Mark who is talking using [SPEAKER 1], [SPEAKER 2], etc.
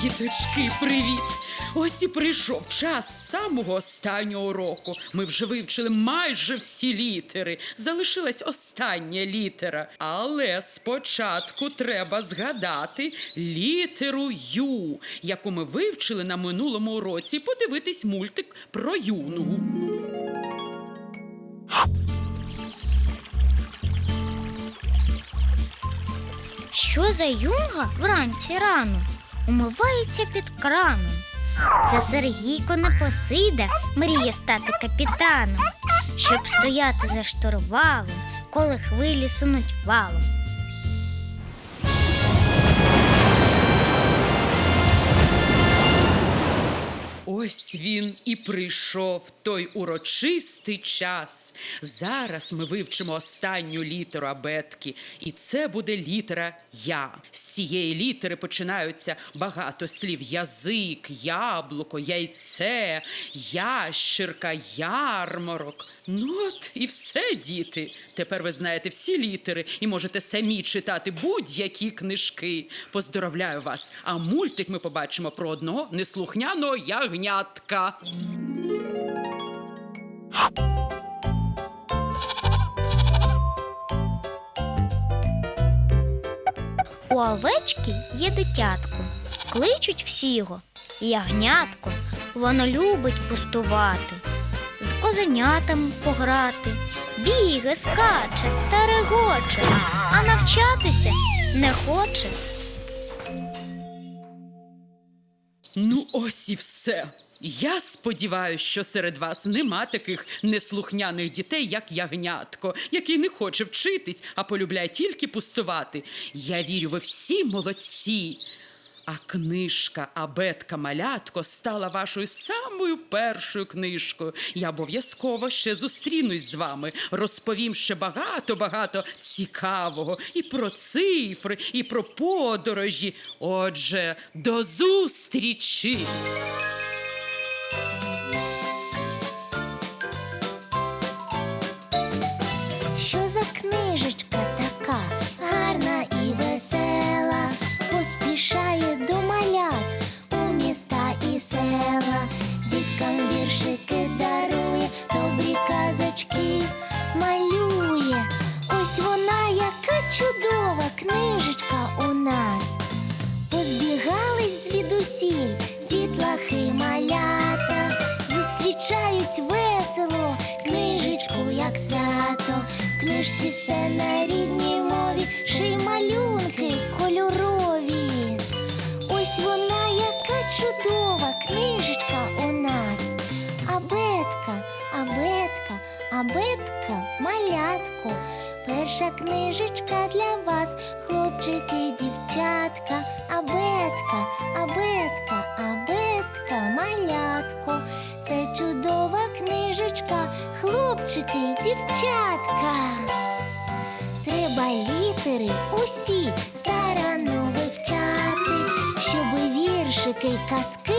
[SPEAKER 1] Діточки, привіт! Ось і прийшов час самого останнього уроку. Ми вже вивчили майже всі літери. Залишилась остання літера. Але спочатку треба згадати літеру Ю, яку ми вивчили на минулому уроці, подивитись мультик про юнгу.
[SPEAKER 2] Що за юнга вранці рано умивається під краном? Це Сергійко Непосида мріє стати капітаном, щоб стояти за штурвалом, коли хвилі сунуть валом.
[SPEAKER 1] Ось він і прийшов той урочистий час. Зараз ми вивчимо останню літеру абетки, і це буде літера Я. З цієї літери починаються багато слів: язик, яблуко, яйце, ящірка, ярмарок. Ну от і все, діти. Тепер ви знаєте всі літери і можете самі читати будь-які книжки. Поздоровляю вас! А мультик ми побачимо про одного неслухняного ягнятка.
[SPEAKER 2] У овечки є дитятко, кличуть всі його ягнятко. Воно любить пустувати, з козенятами пограти, бігає, скаче та регоче, а навчатися не хоче.
[SPEAKER 1] Ну, ось і все. Я сподіваюся, що серед вас нема таких неслухняних дітей, як ягнятко, який не хоче вчитись, а полюбляє тільки пустувати. Я вірю, ви всі молодці. А книжка Абетка Малятко стала вашою самою першою книжкою. Я обов'язково ще зустрінусь з вами, розповім ще багато-багато цікавого і про цифри, і про подорожі. Отже, до зустрічі!
[SPEAKER 3] Міста і села, діткам віршики дарує, добрі казочки малює. Ось вона, яка чудова книжечка у нас. Позбігались звідусіль дітлахи малята, зустрічають весело книжечку, як свято. Книжці все на рідній Перша книжечка для вас, хлопчики, дівчатка, абетка, абетка, абетка, малятко. Це чудова книжечка, хлопчики, дівчатка. Треба літери усі старанно вивчати, щоби віршики казки